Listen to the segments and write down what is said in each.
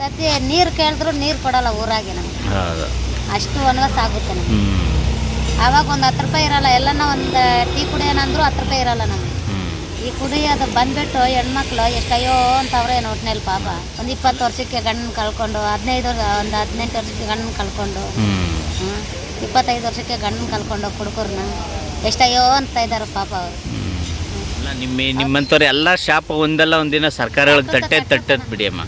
ಸತಿ ನೀರು ಕೇಳಿದ್ರು ನೀರು ಕೊಡಲ್ಲ ಊರಾಗೆ ನಮ್ಗೆ. ಹೌದು. ಅಷ್ಟು ವನವಾಸ ಆಗುತ್ತೆ ನಮ್ಗೆ. ಹ್ಞೂ ಆವಾಗ ಒಂದು ಹತ್ತು ರೂಪಾಯಿ ಇರಲ್ಲ ಎಲ್ಲನ ಒಂದು ಟೀ ಕುಡಿಯೋಣಂದ್ರು ಹತ್ತು ರೂಪಾಯಿ ಇರಲ್ಲ ನಮ್ಗೆ. ಈ ಈ ಅದು ಬಂದ್ಬಿಟ್ಟು ಹೆಣ್ಮಕ್ಳು ಎಷ್ಟಯ್ಯೋ ಅಂತವ್ರೆ ಒಟ್ಟಿನಲ್ಲಿ ಪಾಪ. ಒಂದು ಇಪ್ಪತ್ತು ವರ್ಷಕ್ಕೆ ಗಂಡನ ಕಳ್ಕೊಂಡು ಹದಿನೈದು ಒಂದು ಹದಿನೆಂಟು ವರ್ಷಕ್ಕೆ ಗಂಡನ ಕಳ್ಕೊಂಡು. ಹ್ಮ್. ಇಪ್ಪತ್ತೈದು ವರ್ಷಕ್ಕೆ ಗಂಡನ ಕಳ್ಕೊಂಡು ಕುಡ್ಕರ್ನ ಎಷ್ಟಯ್ಯೋ ಅಂತ ಇದ್ದಾರೆ ಪಾಪ ಅವರು. ಅಲ್ಲ ನಿಮ್ಮ ನಿಮ್ಮಂಥವ್ರು ಎಲ್ಲ ಶಾಪ ಒಂದಲ್ಲ ಒಂದಿನ ಸರ್ಕಾರಗಳಿಗೆ ತಟ್ಟೆ ತಟ್ಟದ್ ಬಿಡಿ ಅಮ್ಮ.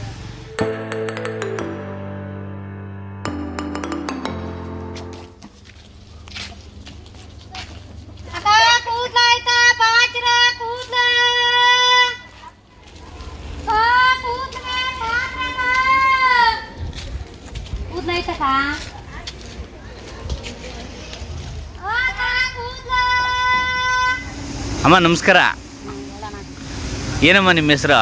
ಅಮ್ಮ ನಮಸ್ಕಾರ. ಏನಮ್ಮ ನಿಮ್ಮ ಹೆಸರು?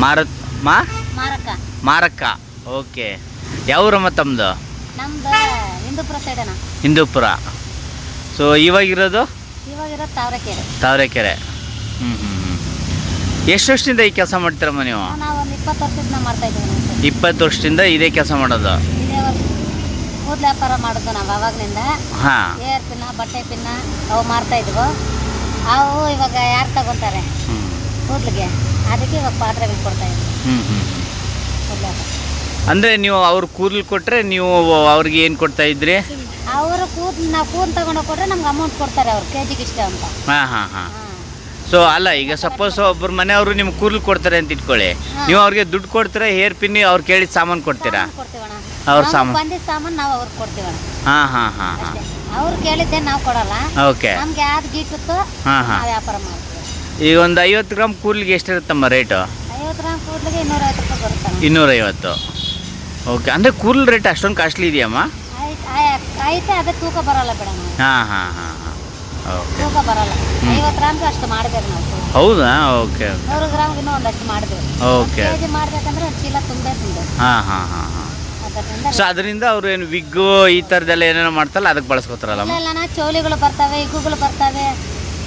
ಮಾರತ್ ಮಾ? ಮಾರಕ್ಕ. ಓಕೆ. ಯಾವೂರಮ್ಮ ತಮ್ಮದು ಹಿಂದೂಪುರ ಸೊ ಇವಾಗಿರೋದು? ಇವಾಗಿರೋ ತಾವರೆಕೆರೆ. ತಾವರೆಕೆರೆ. ಹ್ಞೂ ಹ್ಞೂ ಹ್ಞೂ ಎಷ್ಟು ವರ್ಷದಿಂದ ಈ ಕೆಲಸ ಮಾಡ್ತೀರಮ್ಮ ನೀವು? ಇಪ್ಪತ್ತು ವರ್ಷದಿಂದ ಇದೇ ಕೆಲಸ ಮಾಡೋದು. ಕೂದಲು ವ್ಯಾಪಾರ ಮಾಡೋದು ನಾವು ಅವಾಗ್ಲಿಂದ ಹಾಂ. ಏರ್ ಪಿನ್ನ ಬಟ್ಟೆ ಪಿನ್ನ ಅವು ಮಾರ್ತಾ ಇದ್ವು. ಅವು ಇವಾಗ ಯಾರು ತಗೊಂತಾರೆ ಕೂದಲಿಗೆ. ಅದಕ್ಕೆ ಇವಾಗ ಪಾತ್ರೆಗಳು ಕೊಡ್ತಾ ಇದ್ವಿ. ಹ್ಞೂ ಹ್ಞೂ ಕೂದಲು ಅಂದರೆ ನೀವು ಅವ್ರ ಕೂದಲು ಕೊಟ್ಟರೆ ನೀವು ಅವ್ರಿಗೆ ಏನು ಕೊಡ್ತಾ ಇದ್ರಿ? ಅವರು ಕೂದ್ ನಾವು ಕೂದಲು ತಗೊಂಡೋಗಿ ಕೊಟ್ರೆ ನಮ್ಗೆ ಅಮೌಂಟ್ ಕೊಡ್ತಾರೆ ಅವ್ರು ಕೆ ಜಿಗೆ ಇಷ್ಟ ಅಂತ. ಹಾಂ ಹಾಂ ಹಾಂ. ಹಾಂ. ಸೊ ಅಲ್ಲ ಈಗ ಸಪೋಸ್ ಒಬ್ಬರು ಮನೆಯವರು ನಿಮ್ಗೆ ಕೂದಲು ಕೊಡ್ತಾರೆ ಅಂತ ಇಟ್ಕೊಳ್ಳಿ. ನೀವು ಅವ್ರಿಗೆ ದುಡ್ಡು ಕೊಡ್ತೀರಾ ಹೇರ್ ಪಿನ್ನಿ ಅವ್ರು ಕೇಳಿದ ಸಾಮಾನು ಕೊಡ್ತೀರಾ? ಕೊಡ್ತೀವಣ್ಣ. ಅವ್ರ ಸಾಮಾನು. ಬಂದಿದ್ದ ಸಾಮಾನು ನಾವು ಅವ್ರಿಗೆ ಕೊಡ್ತೀವಣ್ಣ ಹಾಂ ಹಾಂ ಹಾಂ ಹಾಂ. ಅವ್ರು ಕೇಳಿದ್ದೆ ನಾವು ಕೊಡಲ್ಲ. ಓಕೆ. ನಮ್ಗೆ ಯಾವ್ದು ಗೀಟುತ್ತೋ ಹಾಂ ಹಾಂ. ವ್ಯಾಪಾರ ಮಾಡ್ತೀವಿ. ಈಗ ಒಂದು ಐವತ್ತು ಗ್ರಾಮ್ ಕೂರ್ಲಿಗೆ ಎಷ್ಟಿರುತ್ತಮ್ಮ ರೇಟು? ಐವತ್ತು ಗ್ರಾಮ್ ಕೂಡಲಿಗೆ ಇನ್ನೂರೈವತ್ತು ರೂಪಾಯಿ ಬರುತ್ತೆ ಇನ್ನೂರೈವತ್ತು. ಓಕೆ ಅಂದರೆ ಕೂರ್ಲ್ ರೇಟ್ ಅಷ್ಟೊಂದು ಕಾಸ್ಟ್ಲಿ ಇದೆಯಮ್ಮ? ಆಯ್ತು ಆಯ್- ಐತೆ ಅದೇ ತೂಕ ಬರಲ್ಲ ಬಿಡೋಣ ಹಾಂ ಹಾಂ ಹಾಂ ಹಾಂ. ಓಕೆ. ತೂಕ ಬರಲ್ಲ. ಐವತ್ತು ಗ್ರಾಮ್ಗೆ ಅಷ್ಟು ನಾವು ತೂಕ. ಹೌದಾ? ಓಕೆ ನೂರು ಒಂದಷ್ಟು ಓಕೆ. ಕೆ ಜಿ ಮಾಡ್ಬೇಕಂದ್ರೆ ಒಂದು ಚೀಲ ತುಂಬೇ ತುಂಬ. ಹಾಂ ಹಾಂ ಹಾಂ ಹಾಂ. ಅದರಿಂದ ಸೊ ಅದರಿಂದ ಅವ್ರು ಏನು ವಿಗ್ಗು ಈ ಥರದ್ದೆಲ್ಲ ಏನೇನೋ ಮಾಡ್ತಾರಲ್ಲ ಅದಕ್ಕೆ ಬಳಸ್ಕೊತಾರಲ್ಲ ನಾ ಚೌಲಿಗಳು ಬರ್ತವೆ ಇಗ್ಗುಗಳು ಬರ್ತವೆ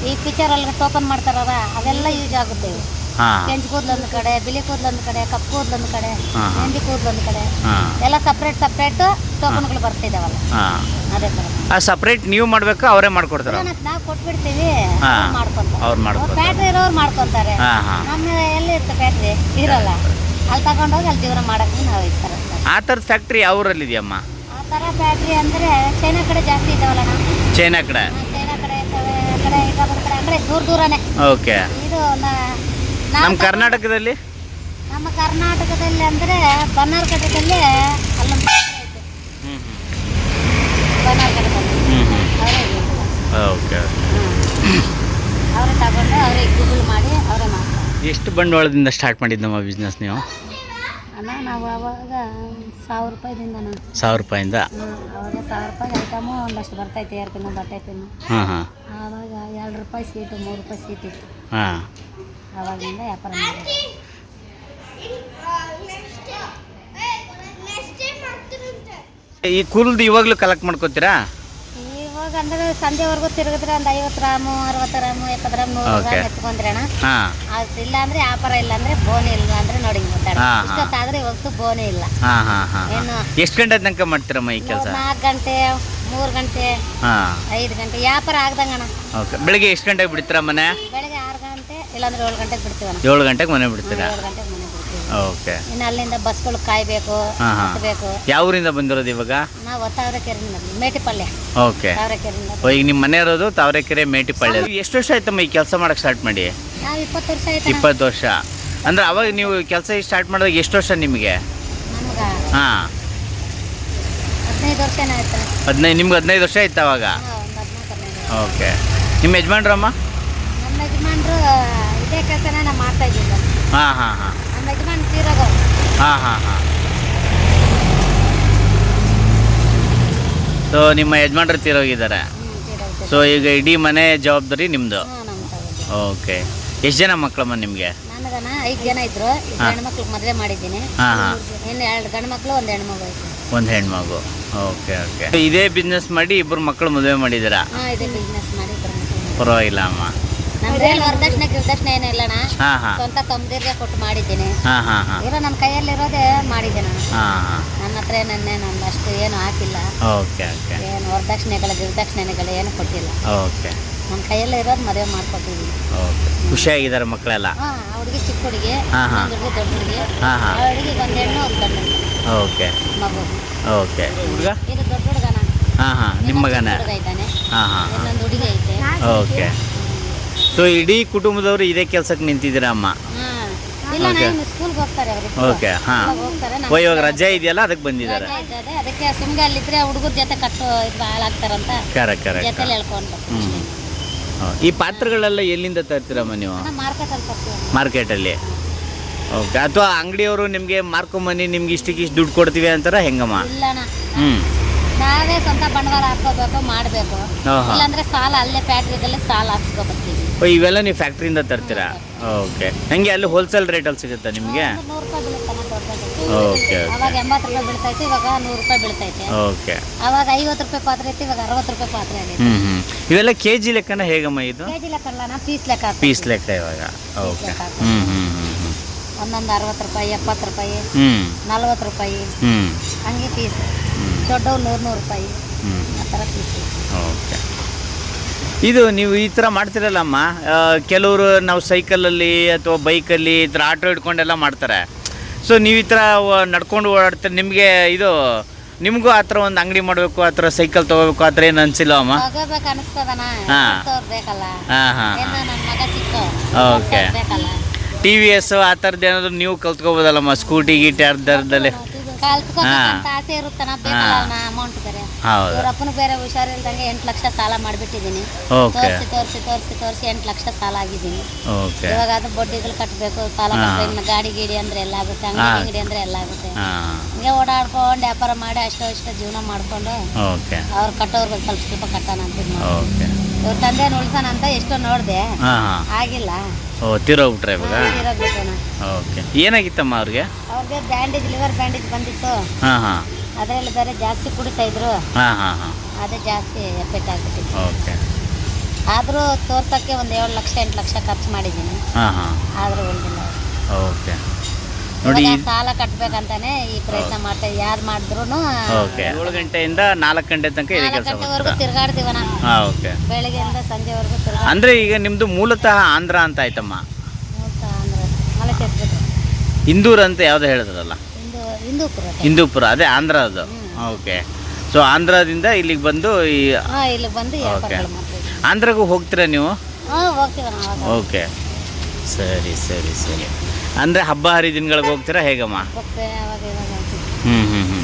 ಈ ಪಿಕ್ಚರಲ್ಲಿ ಟೋಕನ್ ಮಾಡ್ತಾರಲ್ಲ ಅವೆಲ್ಲ ಯೂಸ್ ಆಗುತ್ತೆ ಇವು. ಹಾಂ. ಕೆಂಚು ಕಡೆ ಬಿಳಿ ಕೂದಲು ಒಂದು ಕಡೆ ಕಪ್ಪು ಕೂದಲು ಒಂದು ಕಡೆ ಹಾ, ಹಾ. ಕೂದಲು ಕಡೆ ಹಾಂ. ಎಲ್ಲ ಸಪ್ರೇಟ್ ಸಪ್ರೇಟ್ ಟೋಕನ್ಗಳು ಬರ್ತಿದ್ದಾವಲ್ಲ ಹಾಂ. ಅದೇ ಥರ ಆ ಸಪ್ರೇಟ್ ನೀವು ಮಾಡಬೇಕು ಅವರೇ ಮಾಡ್ಕೊಡ್ತಾರ? ನಾವು ಕೊಟ್ಬಿಡ್ತೀವಿ ಹಾ. ಅವ್ರು ಮಾಡ್ಕೊಂತಾರೆ. ಅವ್ರು ಮಾಡ್ಕೊತಾರೆ ಫ್ಯಾಕ್ಟ್ರಿ ಇರೋರು ಮಾಡ್ಕೊಂತಾರೆ. ಹಾಂ ಹಾಂ. ನಮ್ಮ ಎಲ್ಲಿ ಇರುತ್ತೆ ಫ್ಯಾಕ್ಟ್ರಿ ಇರಲ್ಲ. ಅಲ್ಲಿ ತಗೊಂಡೋಗಿ ಅಲ್ಲಿ ಜೀವನ ಮಾಡಕ್ಕೆ ನಾವು ಇರ್ತಾರೆ. ಆ ಥರದ ಫ್ಯಾಕ್ಟ್ರಿ ಯಾವ ಇದೆಯಮ್ಮ ಆ ಥರ ಫ್ಯಾಕ್ಟ್ರಿ ಅಂದರೆ ಚೈನಾ ಕಡೆ ಜಾಸ್ತಿ ಇದ್ದಾವಲ್ಲ ನಾವು ಚೈನಾ ಕಡೆ? ಚೈನಾ ಕಡೆ ಇರ್ತವೆ ಆ ಕಡೆ ಆ ಕಡೆ ದೂರ ದೂರನೇ. ಓಕೆ. ಇದು ನ- ನಾವು ನಮ್ಮ ಕರ್ನಾಟಕದಲ್ಲಿ? ನಮ್ಮ ಕರ್ನಾಟಕದಲ್ಲಿ ಅಂದರೆ ಬನ್ನಾರ್ಘಟ್ಟದಲ್ಲಿ ಅಲ್ಲೊಂದು ಫ್ಯಾಕ್ಟ್ರಿ ಐತೆ. ಹ್ಞೂ ಬನ್ನಾರ್ಘಟ್ಟದಲ್ಲಿ ಹ್ಞೂ ಹ್ಞೂ ಅವರೇ ಓಕೆ ಅವರೇ ತಗೊಂಡು ಅವರೇ ಗೂಗಲ್ ಮಾಡಿ ಅವರೇ ಮಾಡ್ತಾರೆ. ಎಷ್ಟು ಬಂಡವಾಳದಿಂದ ಸ್ಟಾರ್ಟ್ ಮಾಡಿದ್ದಮ್ಮ ಬಿಸ್ನೆಸ್ ನೀವು? ಅಣ್ಣ ನಾವು ಅವಾಗ ಸಾವಿರ ರೂಪಾಯಿದಿಂದ ನಾನು ಸಾವಿರ ರೂಪಾಯಿಂದ? ಅವಾಗ ಸಾವಿರ ರೂಪಾಯಿ ಐಟಮು ಒಂದಷ್ಟು ಬರ್ತೈತೆ ಏರ್ ಪಿನ್ನು ಬಟ್ಟೆ ಪಿನ್ನು ಹಾಂ ಹಾಂ ಆವಾಗ ಎರಡು ರೂಪಾಯಿ ಸೀಟು ಮೂರು ರೂಪಾಯಿ ಸೀಟ್ ಇತ್ತು. ಹಾಂ. ಆವಾಗಿಂದ ವ್ಯಾಪಾರ ಮಾಡೋದು ಈ ಕುಲ್ದು ಇವಾಗಲೂ ಕಲೆಕ್ಟ್ ಮಾಡ್ಕೋತೀರಾ? ಇವಾಗ ಅಂದ್ರೆ ಸಂಜೆವರೆಗೂ ತಿರುಗಿದ್ರೆ ಒಂದು ಐವತ್ತು ಗ್ರಾಮು ಅರವತ್ತು ಗ್ರಾಮು ಎಪ್ಪತ್ತು ಗ್ರಾಮ್ ನೂರು Okay. ಗ್ರಾಮ್ ಎತ್ಕೊಂಡ್ರೆ ಅಣ್ಣ ಹಾ. ಅದು ಇಲ್ಲ ಅಂದ್ರೆ ವ್ಯಾಪಾರ ಇಲ್ಲ ಅಂದ್ರೆ ಬೋನಿ ಇಲ್ಲ ಅಂದ್ರೆ ನೋಡಿ ಗೊತ್ತಾಡ ಹಾ, ಹಾ. ಇಷ್ಟೊತ್ತಾದ್ರೆ ಇವತ್ತು ಬೋನೆ ಇಲ್ಲ. ಹಾಂ ಹಾಂ ಹಾಂ ಏನು? ಎಷ್ಟು ಗಂಟೆ ತನಕ ಮಾಡ್ತೀರಮ್ಮ ಈ ಕೆಲಸ? ನಾಲ್ಕು ಗಂಟೆ ಮೂರು ಗಂಟೆ ಹಾ. ಐದು ಗಂಟೆ ವ್ಯಾಪಾರ ಆಗ್ದಂಗಣ ಓಕೆ. ಬೆಳಿಗ್ಗೆ ಎಷ್ಟು ಗಂಟೆಗೆ ಬಿಡ್ತೀರಾ ಮನೆ? ಬೆಳಗ್ಗೆ ಆರು ಗಂಟೆ ಇಲ್ಲಾಂದ್ರೆ ಏಳು ಗಂಟೆಗೆ ಬಿಡ್ತೀವಣ್ಣ. ಏಳು ಗಂಟೆಗೆ ಮನೆ ಬಿಡ್ತೀರಾ? ಏಳು ಗಂಟೆಗೆ ಮನೆ. ಓಕೆ. ಇನ್ನು ಅಲ್ಲಿಂದ ಬಸ್ಗಳು ಕಾಯ್ಬೇಕು ಹಾಂ ಹಾಂ. ಹತ್ತಬೇಕು ಯಾವ ಊರಿಂದ ಬಂದಿರೋದು ಇವಾಗ? ನಾವು ತಾವರೆಕೆರೆಯಿಂದ ಮೇಟಿಪಲ್ಯ ಓಕೆ. ತಾವರೆಕೆರೆಯಿಂದ ಓ, ಈಗ ನಿಮ್ಮ ಮನೆ ಇರೋದು ತಾವರೆಕೆರೆ ಮೇಟಿಪಳ್ಳಿ ಎಷ್ಟು ವರ್ಷ ಆಯ್ತಮ್ಮ ಈ ಕೆಲಸ ಮಾಡಕ್ಕೆ ಸ್ಟಾರ್ಟ್ ಮಾಡಿ? ನಾವು ಇಪ್ಪತ್ತು ವರ್ಷ ಆಯ್ತು ಇಪ್ಪತ್ತು ವರ್ಷ. ಅಂದ್ರೆ ಅವಾಗ ನೀವು ಕೆಲಸ ಸ್ಟಾರ್ಟ್ ಮಾಡಿದಾಗ ಎಷ್ಟು ವರ್ಷ ನಿಮಗೆ? ನಮ್ಗೆ ಹಾಂ. ಹದಿನೈದು ವರ್ಷನೇ ಆಯ್ತು ಹದಿನೈದು ನಿಮ್ಗೆ ಹದಿನೈದು ವರ್ಷ ಆಯ್ತು ಅವಾಗ? ಹಾಂ ಒಂದು ಹದಿನಾಲ್ಕು ಹದಿನೈದು ಓಕೆ. ನಿಮ್ಮ ಯಜಮಾನ್ರಮ್ಮ? ನಮ್ಮ ಯಜಮಾನ್ರು ಇದೇ ಕೆಲಸನ ನಾವು ಮಾಡ್ತಾ ಇದ್ದೀವಿ ಹಾಂ ಹಾಂ ಹಾಂ. ಹಾಂ ಹಾಂ ಹಾಂ. ಸೊ ನಿಮ್ಮ ಯಜಮಾನ್ರು ತೀರೋಗಿದ್ದಾರೆ ಸೊ ಈಗ ಇಡೀ ಮನೆ ಜವಾಬ್ದಾರಿ ನಿಮ್ಮದು ಓಕೆ. ಎಷ್ಟು ಜನ ಮಕ್ಕಳಮ್ಮ ನಿಮಗೆ? ನನಗನ ಐದು ಜನ ಇದ್ರು. ಇಬ್ಬರು ಹಾ. ಹೆಣ್ಮಕ್ಳಿಗೆ ಮದುವೆ ಮಾಡಿದ್ದೀನಿ. ಹಾಂ ಹಾಂ. ಇನ್ನು ಎರಡು ಗಂಡು ಮಕ್ಕಳು ಒಂದು ಹೆಣ್ಮಗು ಐತಿ. ಒಂದು ಹೆಣ್ಮಗು. Okay okay. ಇದೇ ಬಿಸ್ನೆಸ್ ಮಾಡಿ ಇಬ್ಬರು ಮಕ್ಕಳು ಮದುವೆ ಮಾಡಿದ್ದೀರಾ? ಹಾಂ ಇದೇ ಬಿಸ್ನೆಸ್ ಮಾಡಿ ಇಬ್ಬರು ಪರವಾಗಿಲ್ಲ ಅಮ್ಮ. ನಮ್ದೇನು ವರದಕ್ಷಿಣೆ ಗಿರದಕ್ಷಿಣೆ ಏನಿಲ್ಲಣ್ಣ ಹಾಂ ಹಾಂ. ಸ್ವಂತ ಕೊಟ್ಟು ಮಾಡಿದ್ದೀನಿ. ಹಾ ಹಾ ಹಾಂ. ಇರೋ ನನ್ನ ಕೈಯಲ್ಲಿರೋದೇ ಮಾಡಿದ್ದೀನಿ ನಾನು. ಹಾ ಹಾಂ. ನನ್ನ ಹತ್ರ ನನ್ನೇ ನಾನು ಅಷ್ಟು ಏನು ಹಾಕಿಲ್ಲ. Okay okay. ಏನು ವರದಕ್ಷಿಣೆಗಳು ಗಿರದಕ್ಷಿಣೆಗಳು ಏನು ಕೊಟ್ಟಿಲ್ಲ. ಓಕೆ. ನನ್ನ ಕೈಯಲ್ಲೇ ಇರೋದು ಮದುವೆ ಮಾಡ್ಕೊಟ್ಟಿದ್ದೀನಿ. ಓಕೆ. ಖುಷಿಯಾಗಿದ್ದಾರೆ ಮಕ್ಕಳೆಲ್ಲ? ಹಾ ಆ ಹುಡುಗಿ ಚಿಕ್ಕ ಹುಡುಗಿ ಹಾ, ಹಾ. ಹುಡುಗಿ ದೊಡ್ಡ ಹುಡುಗಿ. ಹಾಂ ಆ ಹಾಂ ಹುಡುಗಿಗೆ ಒಂದು ಹೆಣ್ಣು ಒಂದು ಗಂಡು. ಓಕೆ. ಮಗು. ಓಕೆ. ಹುಡುಗ? ಇದು ದೊಡ್ಡ ಹುಡುಗನ ಹಾಂ ಹಾಂ. ನಿಮ್ಮ ಮಗನೇ ಹುಡುಗ ಇದ್ದಾನೆ. ಹಾಂ ಹಾಂ. ಇನ್ನೊಂದು ಹುಡುಗಿ ಐತೆ. ಓಕೆ. ಸೊ ಇಡೀ ಕುಟುಂಬದವರು ಇದೇ ಕೆಲಸಕ್ಕೆ ನಿಂತಿದ್ದೀರಾ ಅಮ್ಮ? ಇಲ್ಲ Okay. ನಾನು ಸ್ಕೂಲ್ಗೆ ಹೋಗ್ತಾರೆ ಓಕೆ ಹಾ. ಹೋಗ್ತಾರೆ ಓ ಇವಾಗ ರಜೆ ಇದೆಯಲ್ಲ ಅದಕ್ಕೆ ಬಂದಿದ್ದಾರೆ. ರಜೆ ಇದ್ದದೆ ಅದಕ್ಕೆ ಸುಮ್ಮನೆ ಅಲ್ಲಿದ್ರೆ ಹುಡುಗರ ಜೊತೆ ಕಟ್ಟು ಇದು ಹಾಳಾಗ್ತಾರಂತ ಕರೆಕ್ಟ್ ಕರೆಕ್ಟ್ ಜೊತೆಲಿ ಹೇಳ್ಕೊಂಡು ಹ್ಞೂ ಈ ಪಾತ್ರಗಳೆಲ್ಲ ಎಲ್ಲಿಂದ ತರ್ತೀರಮ್ಮ ನೀವು? ಮಾರ್ಕೆಟಲ್ಲಿ ಬರ್ತೀವಿ ಮಾರ್ಕೆಟಲ್ಲಿ. ಓಕೆ ಅಥವಾ ಅಂಗಡಿಯವರು ನಿಮಗೆ ಮಾರ್ಕೊಂಬನ್ನಿ ನಿಮ್ಗೆ ಇಷ್ಟಕ್ಕೆ ಇಷ್ಟು ದುಡ್ಡು ಕೊಡ್ತೀವಿ ಅಂತಾರ ಹೆಂಗಮ್ಮ? ಇಲ್ಲಣ್ಣ. ಹ್ಞೂ ನಾವೇ ಸ್ವಂತ ಬಂಡವಾಳ ಹಾಕೋಬೇಕು ಮಾಡಬೇಕು. ಆಹಾ. ಇಲ್ಲಾಂದ್ರೆ ಸಾಲ ಅಲ್ಲೇ ಫ್ಯಾಕ್ಟ್ರಿದಲ್ಲೇ ಸಾಲ ಹಾಕ್ಸ್ಕೊ ಬರ್ತೀವಿ. ಓ ಇವೆಲ್ಲ ನೀವು ಫ್ಯಾಕ್ಟ್ರಿಯಿಂದ ತರ್ತೀರಾ? ಓಕೆ ಹಂಗೆ ಅಲ್ಲಿ ಹೋಲ್ಸೇಲ್ ರೇಟಲ್ಲಿ ಸಿಗುತ್ತಾ ನಿಮಗೆ? ನೂರು ರೂಪಾಯಿ ಬೀಳುತ್ತಣ್ಣ ದೊಡ್ಡದು ಓಕೆ ಅವಾಗ ಎಂಬತ್ತು ರೂಪಾಯಿ ಬೀಳ್ತೈತೆ ಇವಾಗ ನೂರು ರೂಪಾಯಿ ಬೀಳ್ತೈತೆ. ಓಕೆ ಅವಾಗ ಐವತ್ತು ರೂಪಾಯಿ ಪಾತ್ರೆ ಐತಿ ಇವಾಗ ಅರವತ್ತು ರೂಪಾಯಿ ಪಾತ್ರೆ ಆಗಿದೆ. ಹ್ಞೂ ಹ್ಞೂ ಇವೆಲ್ಲ ಕೆ ಜಿ ಲೆಕ್ಕನ ಹೇಗಮ್ಮ ಇದು? ಕೆಜಿ ಲೆಕ್ಕ ಅಲ್ಲ ಪೀಸ್ ಲೆಕ್ಕ. ಪೀಸ್ ಲೆಕ್ಕ ಇವಾಗ ಓಕೆ. ಹ್ಞೂ ಹ್ಞೂ ಹ್ಞೂ ಒಂದೊಂದು ಅರವತ್ತು ರೂಪಾಯಿ ಎಪ್ಪತ್ತು ರೂಪಾಯಿ ಹ್ಞೂ ನಲ್ವತ್ತು ರೂಪಾಯಿ. ಹ್ಞೂ ಹಂಗೆ ಪೀಸ್. ದೊಡ್ಡವು ನೂರು ನೂರು ರೂಪಾಯಿ. ಹ್ಞೂ ಆ ಥರ ಪೀಸ್ ಓಕೆ ಇದು ನೀವು ಈ ಥರ ಮಾಡ್ತಿರಲ್ಲಮ್ಮ ಕೆಲವರು ನಾವು ಸೈಕಲಲ್ಲಿ ಅಥವಾ ಬೈಕಲ್ಲಿ ಈ ಥರ ಆಟೋ ಹಿಡ್ಕೊಂಡೆಲ್ಲ ಮಾಡ್ತಾರೆ ಸೊ ನೀವು ಈ ಥರ ನಡ್ಕೊಂಡು ಓಡಾಡ್ತಾರೆ ನಿಮಗೆ ಇದು ನಿಮಗೂ ಆ ಥರ ಒಂದು ಅಂಗಡಿ ಮಾಡಬೇಕು ಆ ಥರ ಸೈಕಲ್ ತೊಗೋಬೇಕು ಆ ಥರ ಏನು ಅನಿಸಿಲ್ಲ ಅಮ್ಮ ಹಾಂ ಹಾ. ಹಾಂ ಓಕೆ. ಟಿ ವಿ ಎಸ್ ಆ ಥರದ್ದು ಏನಾದರೂ ನೀವು ಕಲ್ತ್ಕೋಬೋದಲ್ಲಮ್ಮ ಸ್ಕೂಟಿ ಗೀಟಿ ಅರ್ಧದಲ್ಲಿ ಕಲ್ತ್ಕೋಬೇಕಂತ ಆಸೆ ಇರುತ್ತನ ಬೇಕಲ್ಲ ಹಾ. ಅಮೌಂಟ್ ಬೇರೆ. ಹೌದು. ಇವ್ರ ಅಪ್ಪನ ಬೇರೆ ಹುಷಾರಿಲ್ದಂಗೆ ಎಂಟು ಲಕ್ಷ ಸಾಲ ಮಾಡಿಬಿಟ್ಟಿದ್ದೀನಿ. ಓಕೆ ತೋರಿಸಿ ತೋರಿಸಿ ತೋರಿಸಿ ತೋರಿಸಿ ಎಂಟು ಲಕ್ಷ ಸಾಲ ಆಗಿದ್ದೀನಿ. ಓಕೆ ಇವಾಗ ಅದು ಬಡ್ಡಿಗಳು ಕಟ್ಟಬೇಕು ಸಾಲ ಹಾ. ಕಟ್ಟಬೇಕು ಇನ್ನು ಗಾಡಿ ಗೀಡಿ ಅಂದ್ರೆ ಎಲ್ಲ ಆಗುತ್ತೆ ಹಾ. ಅಂಗಡಿ ಅಂಗಡಿ ಅಂದ್ರೆ ಎಲ್ಲ ಆಗುತ್ತೆ. ಹಾಂ. ಹಿಂಗೆ ಓಡಾಡ್ಕೊಂಡು ವ್ಯಾಪಾರ ಮಾಡಿ ಅಷ್ಟೋ ಇಷ್ಟೋ ಜೀವನ ಮಾಡ್ಕೊಂಡು ಓಕೆ ಅವ್ರು ಕಟ್ಟೋರ್ಗೆ ಸ್ವಲ್ಪ ಸ್ವಲ್ಪ ಕಟ್ಟೋಣ ಅಂತ ಇದ್ ಓಕೆ ಇವ್ರ ತಂದೆ ಉಳ್ಸೋಣ ಅಂತ ಎಷ್ಟೋ ನೋಡಿದೆ. ಹಾಂ ಹಾಂ. ಆಗಿಲ್ಲ. ಓ ತೀರೋಗ್ಬಿಟ್ರೆ ಇವಾಗ? ಓಕೆ. ಏನಾಗಿತ್ತಮ್ಮ ಅವ್ರಿಗೆ? ಅವ್ರಿಗೆ ಬ್ಯಾಂಡೇಜ್ ಲಿವರ್ ಬ್ಯಾಂಡೇಜ್ ಬಂದಿತ್ತು. ಹಾಂ ಹಾಂ. ಅದರಲ್ಲಿ ಬೇರೆ ಜಾಸ್ತಿ ಕುಡಿತಾ ಇದ್ರು. ಹಾಂ ಹಾಂ ಹಾಂ. ಅದೇ ಜಾಸ್ತಿ ಎಫೆಕ್ಟ್ ಆಗ್ಬಿಟ್ಟಿತ್ತು. ಓಕೆ. ಆದರೂ ತೋರ್ಸೋಕ್ಕೆ ಒಂದು ಏಳು ಲಕ್ಷ ಎಂಟು ಲಕ್ಷ ಖರ್ಚು ಮಾಡಿದ್ದೀನಿ. ಹಾಂ ಹಾಂ. ಆದರೂ ಉಳಿದಿಲ್ಲ ಓಕೆ. ನೋಡಿ ಸಾಲ ಕಟ್ಟಬೇಕಂತಾನೆ ಈ ಪ್ರಯತ್ನ ಮಾಡ್ತಾ ಯಾರು ಮಾಡಿದ್ರು ಓಕೆ. ಏಳು ಗಂಟೆಯಿಂದ ನಾಲ್ಕು ಗಂಟೆ ತನಕ ಇದೇ ಕೆಲಸ ಗಂಟೆವರೆಗೂ ತಿರ್ಗಾಡ್ತೀವನ ಹಾಂ ಓಕೆ. ಬೆಳಗ್ಗೆಯಿಂದ ಸಂಜೆವರೆಗೂ ತಿರ್ಗಾ ಅಂದರೆ ಈಗ ನಿಮ್ಮದು ಮೂಲತಃ ಆಂಧ್ರ ಅಂತ ಆಯ್ತಮ್ಮ? ಇಂದೂರ್ ಅಂತ ಯಾವ್ದು ಹೇಳಿದ್ರಲ್ಲ? ಹಿಂದೂ ಹಿಂದೂಪುರ ಅದೇ ಆಂಧ್ರ ಅದು. ಓಕೆ. ಸೊ ಆಂಧ್ರದಿಂದ ಇಲ್ಲಿಗೆ ಬಂದು ಈ ಮಾಡ್ತೀವಿ. ಆಂಧ್ರಗೂ ಹೋಗ್ತೀರಾ ನೀವು? ಓಕೆ. ಸರಿ ಸರಿ ಸರಿ. ಅಂದರೆ ಹಬ್ಬ ಹರಿದಿನಗಳಿಗೆ ಹೋಗ್ತೀರಾ ಹೇಗಮ್ಮ? ಹೋಗ್ತೇವೆ ಅವಾಗ ಇವಾಗ ಹೋಗ್ತೀವಿ. ಹ್ಞೂ ಹ್ಞೂ ಹ್ಞೂ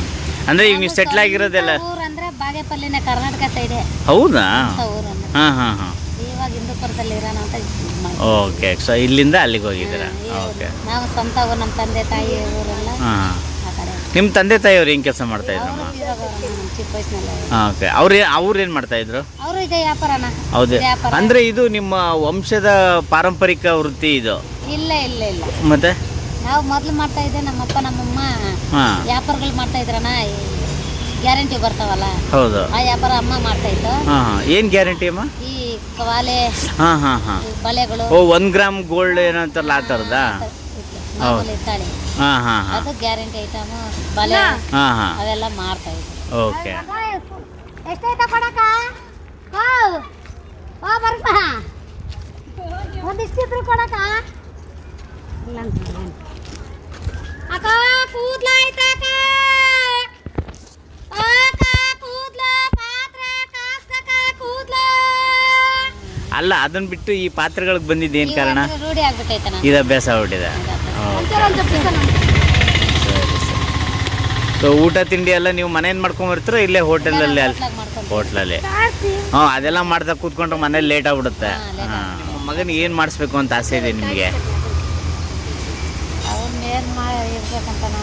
ಅಂದರೆ ಈಗ ನೀವು ಸೆಟ್ಲ್ ಆಗಿರೋದೆಲ್ಲ ಊರು ಅಂದ್ರೆ ಬಾಗೇಪಲ್ಲಿನ ಕರ್ನಾಟಕ ಸೈಡೆ ಹೌದಾ? ಊರು ಅಂದ್ರೆ. ಹಾಂ ಹಾಂ ಹಾಂ. ಇವಾಗ ಹಿಂದೂಪುರದಲ್ಲಿ ಇರೋಣ ಅಂತ ಇದ್ ಮಾಡಿ ಓಕೆ ಸೊ ಇಲ್ಲಿಂದ ಅಲ್ಲಿಗೆ ಹೋಗಿದ್ದೀರಾ? ಓಕೆ. ನಾವು ಸ್ವಂತ ಊರು ನಮ್ಮ ತಂದೆ ತಾಯಿ ಊರೆಲ್ಲ ಹಾಂ ಆ ಕಡೆ ನಿಮ್ಮ ತಂದೆ ತಾಯಿಯವ್ರು ಏನು ಕೆಲಸ ಮಾಡ್ತಾ ಇದ್ರಮ್ಮ ಅವರು ತೀರೋಗವ್ರು ನಮ್ಮ ಚಿಕ್ಕ ವಯಸ್ಸಿನಲ್ಲಿ. ಹಾಂ ಓಕೆ. ಅವ್ರು ಅವ್ರು ಏನು ಮಾಡ್ತಾ ಇದ್ರು? ಅವರು ಇದೆ ವ್ಯಾಪಾರನ. ಹೌದು. ವ್ಯಾಪಾರ. ಅಂದರೆ ಇದು ನಿಮ್ಮ ವಂಶದ ಪಾರಂಪರಿಕ ವೃತ್ತಿ ಇದು. ಇಲ್ಲ ಇಲ್ಲ ಇಲ್ಲ ಮತ್ತೆ ನಾವು ಮೊದಲು ಮಾಡ್ತಾ ಇದ್ದೆ ನಮ್ಮಪ್ಪ ನಮ್ಮಮ್ಮ ಹಾಂ ವ್ಯಾಪಾರಗಳು ಮಾಡ್ತಾ ಇದ್ರಣ ಗ್ಯಾರಂಟಿ ಬರ್ತಾವಲ್ಲ ಹೌದು ಆ ವ್ಯಾಪಾರ ಅಮ್ಮ ಮಾಡ್ತಾ ಇತ್ತು ಏನ್ ಹಾಂ ಏನು ಗ್ಯಾರಂಟಿ ಅಮ್ಮ ಈ ಕವಾಲೆ ಹಾ ಹಾ ಹಾಂ ಈ ಓ ಒಂದ್ ಗ್ರಾಮ್ ಗೋಲ್ಡ್ ಏನಂತಾರಲ್ಲ ಆ ಥರದ್ದಾ ಮಾಮೂಲಿ ಹಾಂ ಹಾಂ ಹಾಂ ಅದು ಗ್ಯಾರಂಟಿ ಐಟಮ್ ಬಲೆ ಹಾಂ ಹಾಂ ಅವೆಲ್ಲ ಮಾಡ್ತಾ ಇದ್ರು ಓಕೆ ಎಷ್ಟೈತ ಕೊಡಕ ಓ ಬರ್ಪ ಒಂದಿಷ್ಟಿದ್ರು ಕೊಡಕ ಅಕ್ಕ ಕೂದ್ಲ ಅಲ್ಲ ಅದನ್ನ ಬಿಟ್ಟು ಈ ಪಾತ್ರೆಗಳಿಗೆ ಬಂದಿದ್ದು ಏನು ಕಾರಣ? ಇದು ಅಭ್ಯಾಸ ಆಗ್ಬಿಟ್ಟಿದೆ. ಸೊ ಊಟ ತಿಂಡಿ ಎಲ್ಲ ನೀವು ಮನೇಲಿ ಮಾಡ್ಕೊಂಬರ್ತೀರ ಇಲ್ಲೇ ಹೋಟೆಲಲ್ಲಿ ಅಲ್ಲಿ ಹೋಟ್ಲಲ್ಲಿ ಹಾಂ ಅದೆಲ್ಲ ಮಾಡ್ತಾ ಕೂತ್ಕೊಂಡ್ರೆ ಮನೇಲಿ ಲೇಟ್ ಆಗ್ಬಿಡುತ್ತೆ. ಹಾ, ಮಗನಿಗೆ ಏನು ಮಾಡಿಸ್ಬೇಕು ಅಂತ ಆಸೆ ಇದೆ ನಿಮಗೆ? ಮಾಡಿ ಇರ್ಬೇಕಂತ ನಾ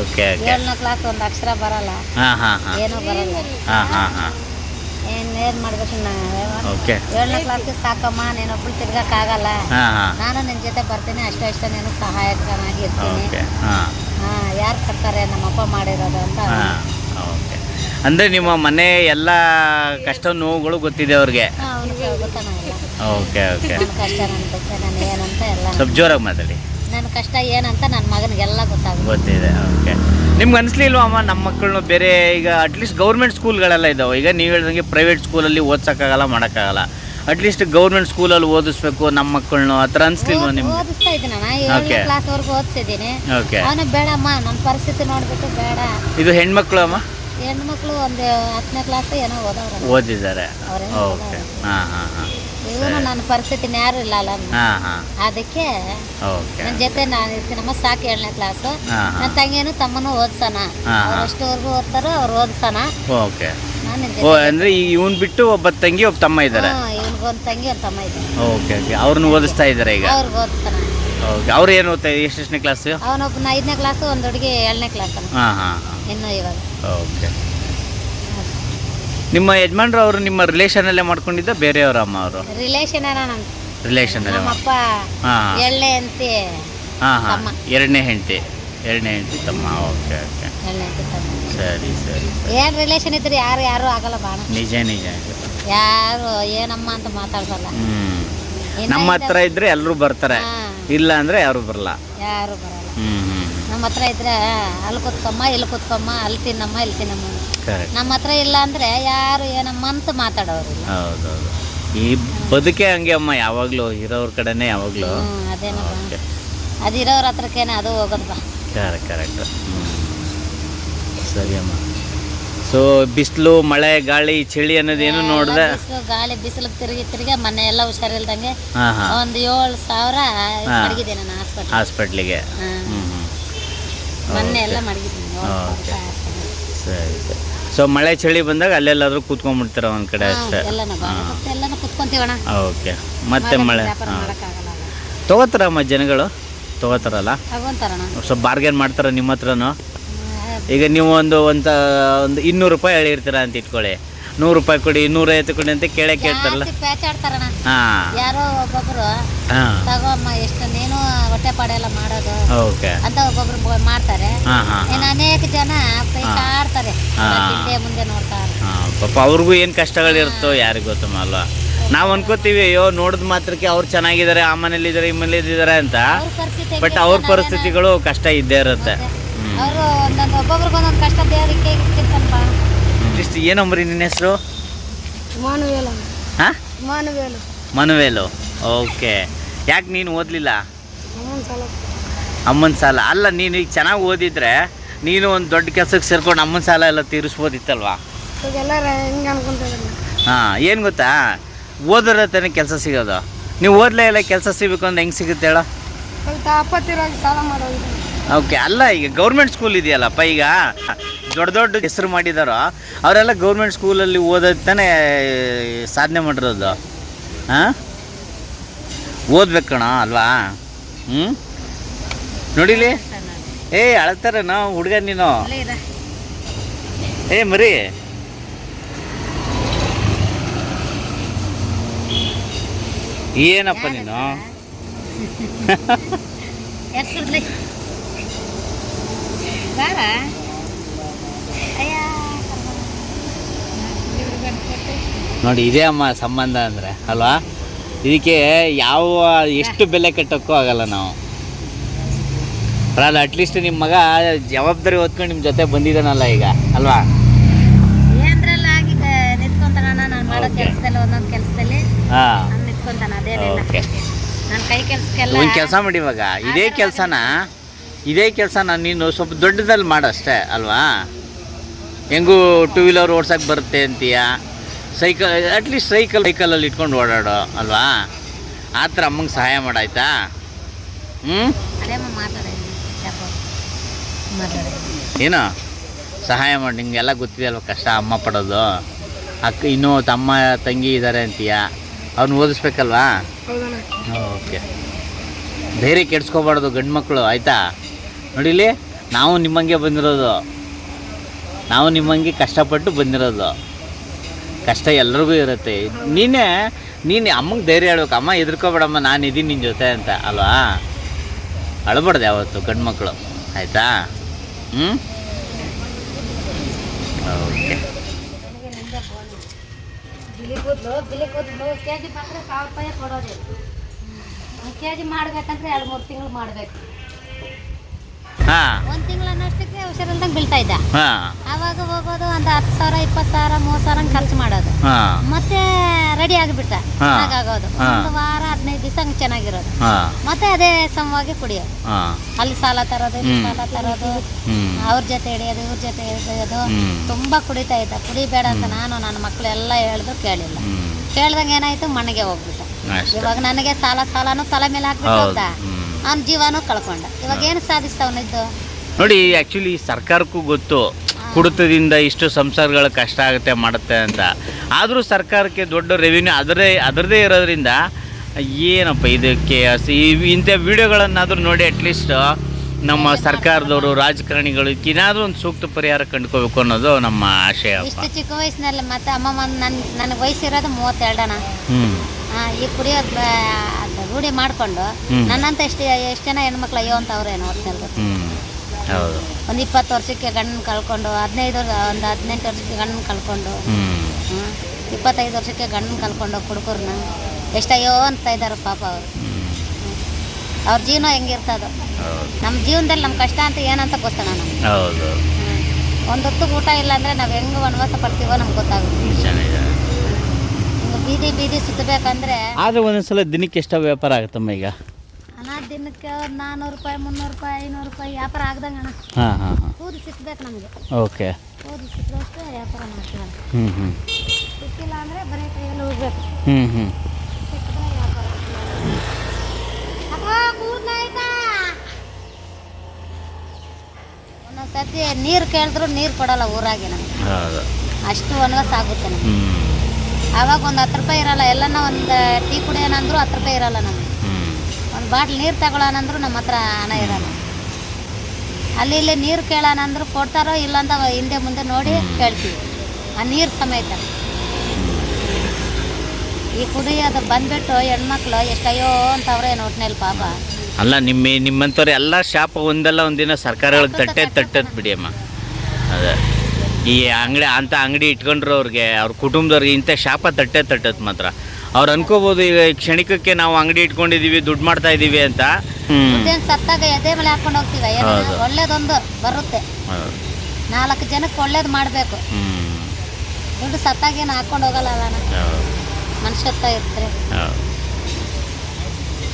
ಓಕೆ ಓಕೆ. ಏಳನೇ ಕ್ಲಾಸ್ ಒಂದು ಅಕ್ಷರ ಬರಲ್ಲ. ಹಾಂ ಹಾಂ ಹಾಂ. ಏನೂ ಬರಲ್ಲ. ಹಾಂ ಹಾಂ ಹಾಂ. ಏನ್ ಏನ್ ಮಾಡ್ಬೇಕು ನಾ ಓಕೆ. ಏಳನೇ ಕ್ಲಾಸ್ಗೆ ಸಾಕಮ್ಮ ತಿರ್ಗಕ್ಕಾಗಲ್ಲ ನಾನು ನಿನ್ನ ಜೊತೆ ಬರ್ತೀನಿ ಅಷ್ಟೇ ಅಷ್ಟೇ ನೀನು ಸಹಾಯಕನಾಗಿ ಇರ್ತೀನಿ. ಓಕೆ ಹಾಂ. ಯಾರು ಕಟ್ತಾರೆ ನಮ್ಮಪ್ಪ ಮಾಡಿರೋದು ಅಂತ ಅಂದರೆ ನಿಮ್ಮ ಮನೆ ಎಲ್ಲ ಕಷ್ಟ ನೋವುಗಳು ಗೊತ್ತಿದೆ ಅವ್ರಿಗೆ? Okay okay. ಸ್ವಲ್ಪ ಜೋರಾಗಿ ಮಾತಾಡಿ. ನನ್ನ ಕಷ್ಟ ಏನಂತ ನನ್ನ ಮಗನಿಗೆಲ್ಲ ಗೊತ್ತಾಗುತ್ತೆ. ಗೊತ್ತಿದೆ ಓಕೆ ನಿಮ್ಗೆ ಅನಿಸ್ಲಿಲ್ವಾ ಅಮ್ಮ ನಮ್ಮ ಮಕ್ಕಳನ್ನು ಬೇರೆ ಈಗ ಅಟ್ಲೀಸ್ಟ್ ಗೌರ್ಮೆಂಟ್ ಸ್ಕೂಲ್ಗಳೆಲ್ಲ ಇದಾವೆ. ಈಗ ನೀವು ಹೇಳ್ದಂಗೆ ಪ್ರೈವೇಟ್ ಸ್ಕೂಲಲ್ಲಿ ಓದ್ಸೋಕ್ಕಾಗಲ್ಲ ಮಾಡೋಕ್ಕಾಗಲ್ಲ. ಅಟ್ಲೀಸ್ಟ್ ಗೌರ್ಮೆಂಟ್ ಸ್ಕೂಲಲ್ಲಿ ಓದಿಸ್ಬೇಕು ನಮ್ಮ ಮಕ್ಕಳನ್ನು ಆ ಥರ ಅನಿಸ್ಲಿಲ್ವಾ ನಿಮ್ಗೆ? ಓದಿಸ್ತಾ ಇದ್ದೀನಿ ನಾನು. ಏಳನೇ Okay. ಕ್ಲಾಸ್ವರೆಗೂ ಓದಿಸಿದ್ದೀನಿ. ಓಕೆ ಅವನು ಬೇಡಮ್ಮ ನನ್ನ ಪರಿಸ್ಥಿತಿ ನೋಡ್ಬಿಟ್ಟು ಬೇಡ. ಇದು ಹೆಣ್ಮಕ್ಳು ಅಮ್ಮ? ಹೆಣ್ಮಕ್ಳು ಒಂದು ಹತ್ತನೇ ಕ್ಲಾಸ್ ಏನೋ ಓದವ್ರ ಓದಿದ್ದಾರೆ. ಓಕೆ ಹಾಂ ಹಾಂ ಹಾಂ. ಇವನು ನನ್ನ ಪರಿಸ್ಥಿತಿನ ಯಾರು ಇಲ್ಲ ಅಲ್ಲ. ಅದಕ್ಕೆ ನನ್ನ ಜೊತೆ ನಾನು ಇರ್ತೀನಮ್ಮ ಸಾಕು ಏಳನೇ ಕ್ಲಾಸ್ ನನ್ನ ಹಾಂ. ತಂಗಿನೂ ತಮ್ಮನೂ ಓದ್ಸೋಣ. ಅವ್ರು ಎಷ್ಟುವರೆಗೂ ಓದ್ತಾರೋ ಅವ್ರು ಓದ್ಸೋಣ. ಓಕೆ ಓ ಅಂದ್ರೆ ಇವನ್ ಬಿಟ್ಟು ಒಬ್ಬ ತಂಗಿ ಒಬ್ಬ ತಮ್ಮ ಇದ್ದಾರೆ ಇವನಿಗೊಂದು ತಂಗಿ ಒಂದು ತಮ್ಮ ಇದ್ದಾರೆ ಓಕೆ ಓಕೆ ಅವ್ರನ್ನ ಓದಿಸ್ತಾ ಇದ್ದಾರೆ ಈಗ? ಅವ್ರಿಗೆ ಓದ್ಸೋಣ. ಓಕೆ ಅವ್ರು ಏನು ಓದ್ತಾ ಎಷ್ಟೆಷ್ಟನೇ ಕ್ಲಾಸ್ ಅವನೊಬ್ಬನ ಐದನೇ ಕ್ಲಾಸು ಒಂದು ಹುಡುಗಿ ಏಳನೇ ಕ್ಲಾಸ್ ಹಾಂ ಹಾಂ ಇನ್ನು ಇವಾಗ. ಓಕೆ ನಿಮ್ಮ ಯಜಮಾನ್ರು ಅವರು ನಿಮ್ಮ ರಿಲೇಷನಲ್ಲೇ ಮಾಡ್ಕೊಂಡಿದ್ದ ಬೇರೆಯವರ ಅಮ್ಮ ಅವರು? ರಿಲೇಷನ್ ರಿಲೇಷನ್ ಅಲ್ಲ ನಮ್ಮಪ್ಪ ಹಾಂ. ಎಳ್ಳೆ ಅಂತಿ ಹಾಂ ಹಾಂ. ಎರಡನೇ ಹೆಂಡತಿ. ಎರಡನೇ ಹೆಂಡತಿ ತಮ್ಮ. Okay okay. ಎಳ್ಳೆ ಅಂತಿ ತಮ್ಮ. ಸರಿ ಸರಿ ಏನು ರಿಲೇಷನ್ ಇದ್ರೆ ಯಾರು ಯಾರು ಆಗಲ್ಲ ಬಾಣ. ನಿಜ ನಿಜ ಯಾರು ಏನಮ್ಮ ಅಂತ ಮಾತಾಡ್ಸಲ್ಲ. ಹ್ಞೂ ನಮ್ಮ ಹತ್ರ ಇದ್ರೆ ಎಲ್ಲರೂ ಬರ್ತಾರೆ. ಇಲ್ಲ ಅಂದ್ರೆ ಯಾರು ಬರಲ್ಲ. ಯಾರು ಬರಲ್ಲ. ಹ್ಞೂ ನಮ್ಮ ಹತ್ರ ಇದ್ರೆ ಅಲ್ಲಿ ಕುತ್ಕೊಮ್ಮ ಇಲ್ಲಿ ಕುತ್ಕೊಮ್ಮ ಅಲ್ಲಿ ತಿನ್ನಮ್ಮ ಇಲ್ಲಿ ತಿನ್ನಮ್ಮ ನಮ್ಮ ಹತ್ರ ಇಲ್ಲ ಅಂದ್ರೆ ಯಾರು ಏನಮ್ಮ ಅಂತ ಮಾತಾಡೋರಿಲ್ಲ ಹೌದೌದು. ಈ ಬದುಕೆ ಹಂಗೆ ಅಮ್ಮ ಯಾವಾಗಲೂ ಇರೋರ ಕಡೆನೆ ಯಾವಾಗಲೂ. ಅದೇನೋ ಅದೇನಪ್ಪ ಅದಿರೋರ ಹತ್ರಕ್ಕೇನೆ ಅದು ಹೋಗೋದಪ್ಪ ಕರೆಕ್ಟ್ ಕರೆಕ್ಟ್ ಸರಿ ಅಮ್ಮ. ಸೊ ಬಿಸಿಲು ಮಳೆ ಗಾಳಿ ಚಳಿ ಅನ್ನೋದೇನು ನೋಡ್ದೆ? ಬಿಸಿಲು ಗಾಳಿ ಬಿಸಿಲು ತಿರುಗಿ ತಿರುಗಿ ಮೊನ್ನೆ ಎಲ್ಲ ಹುಷಾರಿಲ್ದಂಗೆ ಹಾಂ ಹಾಂ. ಒಂದು ಏಳು ಸಾವಿರ. ಮಡಗಿದೆ ನಾನು ಹಾಸ್ಪಿಟ್ಲ್. ಹಾಸ್ಪಿಟ್ಲಿಗೆ. ಹ್ಞೂ ಹ್ಞೂ ಮೊನ್ನೆ ಎಲ್ಲ ಮಡಗಿದ್ದೀನಿ ಓಕೆ. ಸರಿ ಸರಿ. ಸೊ ಮಳೆ ಚಳಿ ಬಂದಾಗ ಅಲ್ಲೆಲ್ಲಾದ್ರೂ ಕೂತ್ಕೊಂಡ್ಬಿಡ್ತೀರ ಒಂದು ಕಡೆ ಅಷ್ಟೇ? ಎಲ್ಲನೂ ಕುತ್ಕೊಂತೀವಣ ಓಕೆ ಮತ್ತೆ ಮಳೆ. ತಗೋತಾರ ಹಾಂ. ತೊಗೋತಾರಮ್ಮ ಜನಗಳು? ತಗೋತಾರಲ್ಲ? ತಗೊಂತಾರಣ ಸ್ವಲ್ಪ ಬಾರ್ಗೇನ್ ಮಾಡ್ತಾರ ನಿಮ್ಮ ಹತ್ರನೂ ಈಗ ನೀವು ಒಂದು ಒಂದು ಒಂದು ಇನ್ನೂರು ರೂಪಾಯಿ ಹೇಳಿರ್ತೀರ ಅಂತ ಇಟ್ಕೊಳ್ಳಿ. ನೂರು ರೂಪಾಯಿ ಕೊಡಿ ಇನ್ನೂರೈವತ್ತು ಕೊಡಿ ಅಂತ ಕೇಳೇ ಕೇಳ್ತಾರಲ್ಲ. ಜಾಸ್ತಿ ಪ್ಯಾಚಾಡ್ತಾರಣ ಹಾಂ. ಯಾರೋ ಒಬ್ಬೊಬ್ರು ಹಾಂ. ತಗೋಮ್ಮ ಎಷ್ಟು ನೀನು ಹೊಟ್ಟೆ ಪಾಡೆ ಎಲ್ಲ ಮಾಡೋದು. ಓಕೆ. ಅಂತ ಒಬ್ಬೊಬ್ರು ಮಾಡ್ತಾರೆ. ಹಾಂ ಹಾಂ ಇನ್ನು ಅನೇಕ ಜನ ಪೈಕಾಡ್ತಾರೆ ಹಾ. ಹಿಂದೆ ಮುಂದೆ ನೋಡ್ತಾರೆ ಹಾಂ ಪಾಪ ಅವ್ರಿಗೂ ಏನ್ ಕಷ್ಟಗಳಿರುತ್ತೋ ಯಾರಿಗೂ ಗೊತ್ತಮ್ಮ ಅಲ್ವಾ ನಾವು ಅನ್ಕೋತೀವಿ ಅಯ್ಯೋ ನೋಡಿದ ಮಾತ್ರಕ್ಕೆ ಅವ್ರು ಚೆನ್ನಾಗಿದ್ದಾರೆ ಆ ಮನೇಲಿ ಇದ್ದಾರೆ ಈ ಮನೇಲಿ ಇದ್ದಾರೆ ಅಂತ. ಅವ್ರ ಪರಿಸ್ಥಿತಿ ಬಟ್ ಅವ್ರ ಪರಿಸ್ಥಿತಿಗಳು ಕಷ್ಟ ಇದ್ದೇ ಇರುತ್ತೆ. ಅವರು ಒಂದೊಂದು ಒಬ್ಬೊಬ್ರಿಗೆ ಒಂದೊಂದು ಕಷ್ಟ ದೇವರಿಗೆ ಇರ್ತಿರ್ತಾನಪ್ಪ ಇಷ್ಟು ಏನಂಬ್ರಿ ನಿನ್ನ ಹೆಸರು? ಮಾನವೇಲ. ಹಾಂ? ಮಾನವೇಲು. ಮನುವೇಲು. ಓಕೆ. ಯಾಕೆ ನೀನು ಓದಲಿಲ್ಲ? ಅಮ್ಮನ ಸಾಲ. ಅಲ್ಲ ನೀನು ಈಗ ಚೆನ್ನಾಗಿ ಓದಿದ್ರೆ ನೀನು ಒಂದು ದೊಡ್ಡ ಕೆಲಸಕ್ಕೆ ಸೇರ್ಕೊಂಡು ಅಮ್ಮನ ಸಾಲ ಎಲ್ಲ ತೀರಿಸ್ಬೋದಿತ್ತಲ್ವಾ? ಹಾಂ ಏನು ಗೊತ್ತಾ? ಓದಿದ್ರೆ ತಾನೇ ಕೆಲಸ ಸಿಗೋದು. ನೀವು ಓದಲೇ ಇಲ್ಲ ಕೆಲಸ ಸಿಗಬೇಕು ಅಂದ್ರೆ ಹೆಂಗೆ ಸಿಗುತ್ತೆ ಹೇಳೋ? ಓಕೆ ಅಲ್ಲ, ಈಗ ಗೌರ್ಮೆಂಟ್ ಸ್ಕೂಲ್ ಇದೆಯಲ್ಲಪ್ಪ, ಈಗ ದೊಡ್ಡ ದೊಡ್ಡ ಹೆಸರು ಮಾಡಿದಾರೋ, ಅವರೆಲ್ಲ ಗೌರ್ಮೆಂಟ್ ಸ್ಕೂಲಲ್ಲಿ ಓದೋದು ತಾನೇ ಸಾಧನೆ ಮಾಡಿರೋದು. ಹಾಂ ಓದ್ಬೇಕು ಕಣ ಅಲ್ವಾ? ಹ್ಞೂ ನೋಡಿಲಿ? ಏ ಅಳ್ತಾರೆ ನಾವು ಹುಡುಗ ನೀನು. ಏ, ಮರಿ. ಏನಪ್ಪ ನೀನು? ನೋಡಿ ಇದೇ ಅಮ್ಮ ಸಂಬಂಧ ಅಂದರೆ ಅಲ್ವಾ? ಇದಕ್ಕೆ ಯಾವ ಎಷ್ಟು ಬೆಲೆ ಕಟ್ಟೋಕ್ಕೂ ಆಗಲ್ಲ ನಾವು. ಅಲ್ಲ ಅಟ್ಲೀಸ್ಟ್ ನಿಮ್ಮ ಮಗ ಜವಾಬ್ದಾರಿ ಹೊತ್ಕೊಂಡು ನಿಮ್ಮ ಜೊತೆ ಬಂದಿದ್ದಾನಲ್ಲ ಈಗ ಅಲ್ವಾ? ಕೆಲಸ ಮಾಡಿ ಇವಾಗ. ಇದೇ ಕೆಲಸನ? ಇದೇ ಕೆಲಸ ನಾನು ನೀನು ಸ್ವಲ್ಪ ದೊಡ್ಡದಲ್ಲಿ ಮಾಡಷ್ಟೇ ಅಲ್ವಾ? ಹೆಂಗೂ ಟೂ ವೀಲರ್ ಓಡ್ಸೋಕ್ಕೆ ಬರುತ್ತೆ ಅಂತೀಯ? ಸೈಕಲ್ ಅಟ್ಲೀಸ್ಟ್ ಸೈಕಲ್ ಸೈಕಲಲ್ಲಿ ಇಟ್ಕೊಂಡು ಓಡಾಡೋ ಅಲ್ವಾ? ಆ ಥರ ಅಮ್ಮಂಗೆ ಸಹಾಯ ಮಾಡಾಯ್ತಾ? ಹ್ಞೂ ಏನೋ ಮಾತಾಡಿ ಮಾತಾಡಿ ಏನು? ಸಹಾಯ ಮಾಡಿ ನಿಮಗೆಲ್ಲ ಗೊತ್ತಿದೆ ಅಲ್ವ ಕಷ್ಟ ಅಮ್ಮ ಪಡೋದು? ಅಕ್ಕ ಇನ್ನೂ ತಮ್ಮ ತಂಗಿ ಇದ್ದಾರೆ ಅಂತೀಯ? ಅವ್ನು ಓದಿಸ್ಬೇಕಲ್ವಾ? ಓಕೆ. ಧೈರ್ಯ ಕೆಡ್ಸ್ಕೋಬಾರ್ದು ಗಂಡು ಮಕ್ಕಳು ಆಯಿತಾ? ನೋಡಿಲಿ? ನಾವು ನಿಮ್ಮಂಗೆ ಬಂದಿರೋದು. ನಾವು ನಿಮ್ಮಂಗೆ ಕಷ್ಟಪಟ್ಟು ಬಂದಿರೋದು. ಕಷ್ಟ ಎಲ್ರಿಗೂ ಇರುತ್ತೆ. ನೀನೇ, ನೀನು ಅಮ್ಮಂಗೆ ಧೈರ್ಯ ಹೇಳ್ಬೇಕು. ಅಮ್ಮ, ಹೆದರ್ಕೋಬೇಡಮ್ಮ, ನಾನು ಇದ್ದೀನಿ ನಿನ್ನ ಜೊತೆ ಅಂತ, ಅಲ್ವಾ? ಅಳಬಾರ್ದು ಯಾವತ್ತು ಗಂಡು ಮಕ್ಕಳು ಆಯಿತಾ? ಹ್ಞೂ ಓಕೆ. ಕೆ ಜಿ ಮಾಡ್ಬೇಕಂದ್ರೆ ಎರಡು ಮೂರು ತಿಂಗಳು ಮಾಡಬೇಕು. ಹಾಂ. ತಿಂಗಳ ತಿಂಗಳನ್ನಷ್ಟಕ್ಕೆ ಹುಷಾರಿಲ್ದಂಗ್ ಬೀಳ್ತಾ ಇದ್ದ. ಅವಾಗ ಹೋಗೋದು ಒಂದ್ ಹತ್ತು ಸಾವಿರ ಇಪ್ಪತ್ತು ಸಾವಿರ ಮೂವತ್ ಸಾವಿರ ಖರ್ಚು ಮಾಡೋದು. ಮತ್ತೆ ರೆಡಿ ಆಗಿಬಿಟ್ಟ ಆಗೋದು. ಒಂದು ವಾರ ಹದಿನೈದು ದಿವಸ ಹಂಗೆ ಚೆನ್ನಾಗಿರೋದು. ಮತ್ತೆ ಅದೇ ಸಮವಾಗಿ ಕುಡಿಯೋದು. ಅಲ್ಲಿ ಸಾಲ ತರೋದು ಇಲ್ಲಿ. ಸಾಲ ತರೋದು ಅವ್ರ ಜೊತೆ ಹಿಡಿಯೋದು ಇವ್ರ ಜೊತೆ ಹಿಡಿಯೋದು. ತುಂಬಾ ಕುಡಿತಾ ಇದ್ದ. ಕುಡಿಬೇಡ ಅಂತ ನಾನು ನನ್ನ ಮಕ್ಕಳೆಲ್ಲ ಹೇಳಿದ್ರು ಕೇಳಿಲ್ಲ. ಕೇಳ್ದಂಗೆ ಏನಾಯ್ತು? ಮಣ್ಣಿಗೆ ಹೋಗ್ಬಿಟ್ಟ. ಇವಾಗ ನನಗೆ ಸಾಲ ಸಾಲನು ತಲೆ ಮೇಲೆ ಹಾಕ್ಬಿಟ್ಟು ಹ್ಞೂ ಅವ್ನ ಜೀವನೂ ಕಳ್ಕೊಂಡ. ಇವಾಗ ಏನು ಸಾಧಿಸ್ತಾವನಿದ್ದು ನೋಡಿ ಆ್ಯಕ್ಚುಲಿ ಸರ್ಕಾರಕ್ಕೂ ಗೊತ್ತು. ಕುಡಿತದಿಂದ ಇಷ್ಟು ಸಂಸಾರಗಳು ಕಷ್ಟ ಆಗುತ್ತೆ ಮಾಡುತ್ತೆ ಅಂತ. ಆದರೂ ಸರ್ಕಾರಕ್ಕೆ ದೊಡ್ಡ ರೆವಿನ್ಯೂ ಅದರದೇ ಅದರದೇ ಇರೋದ್ರಿಂದ ಏನಪ್ಪ ಇದಕ್ಕೆ ಈ- ಇಂಥ ವಿಡಿಯೋಗಳನ್ನಾದರೂ ನೋಡಿ ಅಟ್ಲೀಸ್ಟ್ ನಮ್ಮ ಸರ್ಕಾರದವರು ರಾಜಕಾರಣಿಗಳು ಏನಾದರೂ ಒಂದು ಸೂಕ್ತ ಪರಿಹಾರ ಕಂಡುಕೋಬೇಕು ಅನ್ನೋದು ನಮ್ಮ ಆಶಯ ಇಷ್ಟು ಚಿಕ್ಕ ವಯಸ್ಸಿನಲ್ಲಿ ಮತ್ತೆ ಅಮ್ಮ ನನ್ನ ನನಗೆ ವಯಸ್ಸಿರೋದು ಮೂವತ್ತೆರಡನ? ಹ್ಞೂ ಆ, ಈ ಕುಡಿಯೋದು ರೂಢಿ ಮಾಡಿಕೊಂಡು ನನ್ನಂತ ಎಷ್ಟು ಎಷ್ಟು ಜನ ಹೆಣ್ಮಕ್ಳು ಅಯ್ಯೋ ಅಂತ ಅವ್ರೇನು ಹೌದು. ಒಂದು ಇಪ್ಪತ್ತು ವರ್ಷಕ್ಕೆ ಗಂಡನ ಕಳ್ಕೊಂಡು ಹದಿನೈದು ಒಂದು ಹದಿನೆಂಟು ವರ್ಷಕ್ಕೆ ಗಂಡನ ಕಳ್ಕೊಂಡು ಹ್ಮ್. ಇಪ್ಪತ್ತೈದು ವರ್ಷಕ್ಕೆ ಗಂಡನ ಕಳ್ಕೊಂಡು ಕುಡುಕರ್ನ ಎಷ್ಟಯ್ಯೋ ಅಂತ ಇದ್ದಾರೆ ಪಾಪ ಅವರು. ಅವ್ರ ಜೀವನ ಹೆಂಗಿರ್ತದೋ ನಮ್ಮ ಜೀವನದಲ್ಲಿ ನಮ್ಮ ಕಷ್ಟ ಅಂತ ಏನಂತ ಗೊತ್ತಣ ನಮ್ಗೆ. ಒಂದು ಹೊತ್ತು ಊಟ ಇಲ್ಲ ಅಂದರೆ ನಾವು ಹೆಂಗೆ ವನವಾಸ ಪಡ್ತೀವೋ ನಮ್ಗೆ ಗೊತ್ತಾಗುತ್ತೆ ಬೀದಿ ಬೀದಿ ಸುತ್ತಬೇಕಂದ್ರೆ ಆದ್ರೆ ಒಂದೊಂದ್ಸಲ ದಿನಕ್ಕೆ ಎಷ್ಟೋ ವ್ಯಾಪಾರ ಆಗುತ್ತಮ್ಮ ಈಗ. ಅಣ್ಣ ದಿನಕ್ಕೆ ನಾನ್ನೂರು ರೂಪಾಯಿ ಮುನ್ನೂರು ರೂಪಾಯಿ ಐನೂರು ರೂಪಾಯಿ ವ್ಯಾಪಾರ ಆಗ್ದಂಗೆ ಅಣ್ಣ. ಹಾಂ ಹಾಂ ಹಾಂ. ಕೂದು ಸಿಕ್ಬೇಕು ನಮಗೆ. ಓಕೆ. ಕೂದು ಸಿಕ್ಕದಷ್ಟೇ ವ್ಯಾಪಾರ ಮಾಡ್ತೀವಲ್ಲ ಹ್ಞೂ ಹ್ಞೂ ಸಿಕ್ಕಿಲ್ಲ ಅಂದರೆ ಬರೀ ಕೈಯಲ್ಲಿ ಹೋಗ್ಬೇಕು ಹ್ಞೂ ಹ್ಞೂ ಸಿಕ್ಕಿದ್ರೆ ವ್ಯಾಪಾರ ಅಪ್ಪ, ಕೂದ್ಲು ಆಯ್ತಾ? ಒಂದೊಂದ್ ಸತಿ ನೀರು ಕೇಳಿದ್ರು ನೀರು ಕೊಡಲ್ಲ ಊರಾಗೆ ನಮ್ಗೆ. ಹೌದು. ಅಷ್ಟು ವನವಾಸ ಆಗುತ್ತೆ ನಮ್ಗೆ. ಹ್ಞೂ ಆವಾಗ ಒಂದು ಹತ್ತು ರೂಪಾಯಿ ಇರಲ್ಲ ಎಲ್ಲನ ಒಂದು ಟೀ ಕುಡಿಯೋಣಂದ್ರು ಹತ್ತು ರೂಪಾಯಿ ಇರಲ್ಲ ನಮಗೆ. ಒಂದು ಬಾಟ್ಲ್ ನೀರು ತಗೊಳ್ಳೋಣಂದ್ರು ನಮ್ಮ ಹತ್ರ ಹಣ ಇರಲ್ಲ. ಅಲ್ಲಿ ಇಲ್ಲಿ ನೀರು ಕೇಳೋಣಂದ್ರು ಕೊಡ್ತಾರೋ ಇಲ್ಲ ಅಂತ ಹಿಂದೆ ಮುಂದೆ ನೋಡಿ ಕೇಳ್ತೀವಿ. ಆ ನೀರು ಸಮೇತ. ಈ ಕುಡಿಯೋದು ಬಂದ್ಬಿಟ್ಟು ಹೆಣ್ಮಕ್ಳು ಎಷ್ಟಯ್ಯೋ ಅಂತ ನೋಟ್ನಲ್ಲಿ ಪಾಪ. ಅಲ್ಲ ನಿಮ್ಮ ನಿಮ್ಮಂಥವ್ರು ಎಲ್ಲ ಶಾಪ ಒಂದಲ್ಲ ಒಂದಿನ ಸರ್ಕಾರಗಳಿಗೆ ತಟ್ಟೆ ತಟ್ಟದ್ ಬಿಡಿ ಅಮ್ಮ. ಅದೇ. ಈ ಅಂಗಡಿ ಅಂಥ ಅಂಗಡಿ ಇಟ್ಕೊಂಡ್ರು ಅವ್ರಿಗೆ ಅವ್ರ ಕುಟುಂಬದವ್ರಿಗೆ ಇಂಥ ಶಾಪ ತಟ್ಟೆ ತಟ್ಟತ್ ಮಾತ್ರ. ಅವ್ರು ಅನ್ಕೋಬೋದು ಈಗ ಈ ಕ್ಷಣಿಕಕ್ಕೆ ನಾವು ಅಂಗಡಿ ಇಟ್ಕೊಂಡಿದೀವಿ ದುಡ್ಡು ಮಾಡ್ತಾ ಇದೀವಿ ಅಂತ. ಮುದ್ದೇನು ಸತ್ತಾಗ ಎದೆ ಮೇಲೆ ಹಾಕೊಂಡು ಹೋಗ್ತೀವಿ ಏನೋ ಒಳ್ಳೇದೊಂದು ಬರುತ್ತೆ. ನಾಲ್ಕು ಜನಕ್ಕೆ ಒಳ್ಳೇದು ಮಾಡಬೇಕು. ದುಡ್ಡು ಸತ್ತಾಗೇನು ಹಾಕೊಂಡು ಹೋಗಲ್ಲ ಅಲ್ಲ ಮನುಷ್ಯತ್ವ ಇರ್ತಾರೆ.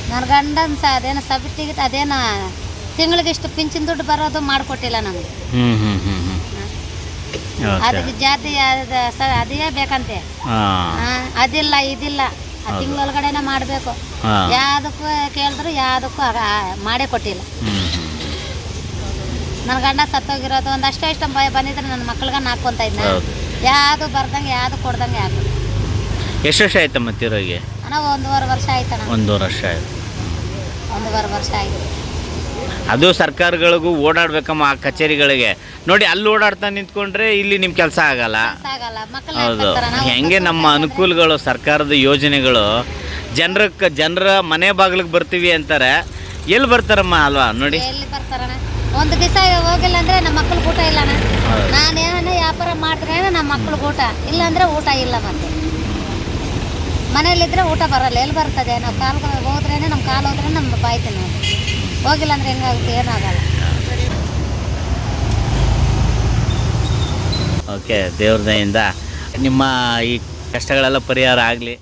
ನನ್ನ ಗಂಡನ ಸ ಅದೇನೋ ಸಬ್ಸಿಡಿ ಅದೇನೋ ತಿಂಗಳಿಗೆ ಇಷ್ಟು ಪಿಂಚಿನ ದುಡ್ಡು ಬರೋದು ಮಾಡಿಕೊಟ್ಟಿಲ್ಲ ನಮಗೆ ಹ್ಞೂ ಹ್ಞೂ ಹ್ಞೂ ಹ್ಞೂ ಓಕೆ ಅದಕ್ಕೆ ಜಾತಿ ಅದ. ಸ ಅದೇ ಬೇಕಂತೆ. ಹಾಂ. ಅದಿಲ್ಲ ಇದಿಲ್ಲ. ತಿಂಗಳೊಳಗಡೆನೆ ಮಾಡಬೇಕು. ಹಾಂ. ಯಾವುದಕ್ಕೂ ಕೇಳಿದ್ರು ಯಾವುದಕ್ಕೂ ಆಗ- ಮಾಡೇ ಕೊಟ್ಟಿಲ್ಲ. ಹ್ಞೂ ನನ್ನ ಗಂಡ ಸತ್ತೋಗಿರೋದು ಒಂದು ಅಷ್ಟೇ ಇಷ್ಟ ಭಯ ಬಂದಿದ್ರೆ ನನ್ನ ಮಕ್ಳಿಗೆ ನಾಕೊಂತ ಇದ್ನ. ಹೌದು. ಯಾವುದು ಬರ್ದಂಗೆ ಯಾವುದು ಕೊಡ್ದಂಗೆ ಯಾಕೆ ಎಷ್ಟು ವರ್ಷ ಆಯ್ತಮ್ಮ ತಿರೋಗಿ ಅಣ್ಣ ಒಂದೂವರೆ ವರ್ಷ ಆಯ್ತಣ್ಣ. ಒಂದೂವರೆ ವರ್ಷ ಆಯ್ತು. ಒಂದೂವರೆ ವರ್ಷ ಆಯ್ತು. ಅದು ಸರ್ಕಾರಗಳಿಗೂ ಓಡಾಡ್ಬೇಕಮ್ಮ ಆ ಕಚೇರಿಗಳಿಗೆ. ನೋಡಿ ಅಲ್ಲಿ ಓಡಾಡ್ತಾ ನಿಂತ್ಕೊಂಡ್ರೆ ಇಲ್ಲಿ ನಿಮ್ಮ ಕೆಲಸ ಆಗಲ್ಲ. ಮಕ್ಕಳು ಹೌದು. ಹೆಂಗೆ ನಮ್ಮ ಅನುಕೂಲಗಳು ಸರ್ಕಾರದ ಯೋಜನೆಗಳು ಜನರ ಜನರ ಮನೆ ಬಾಗಿಲಿಗೆ ಬರ್ತೀವಿ ಅಂತಾರೆ. ಎಲ್ಲಿ ಬರ್ತಾರಮ್ಮ ಅಲ್ವಾ? ನೋಡಿ. ಎಲ್ಲಿ ಒಂದು ದಿವಸ ಹೋಗಿಲ್ಲ ಅಂದ್ರೆ ನಮ್ಮ ಮಕ್ಕಳು ಊಟ ಇಲ್ಲ. ನಾನೇನ ವ್ಯಾಪಾರ ಮಾಡಿದ್ರೆ ನಮ್ಮ ಮಕ್ಕಳು ಊಟ. ಇಲ್ಲ ಅಂದ್ರೆ ಊಟ ಇಲ್ಲ ಮತ್ತೆ. ಮನೇಲಿದ್ರೆ ಊಟ ಬರಲ್ಲ. ಎಲ್ಲಿ ಬರ್ತದೆ? ನಾವು ಕಾಲು ಹೋದ್ರೇನೆ ನಮ್ಮ ಕಾಲು ಹೋದ್ರೆ ನಮ್ಮ ಬಾಯ್ತೇನೆ ತಿನ್ನೋದು. ಹೋಗಿಲ್ಲ ಅಂದ್ರೆ ಹೆಂಗಾಗುತ್ತೆ? ಏನಾಗಲ್ಲ. ಓಕೆ ದೇವ್ರದಯಿಂದ ನಿಮ್ಮ ಈ ಕಷ್ಟಗಳೆಲ್ಲ ಪರಿಹಾರ ಆಗಲಿ.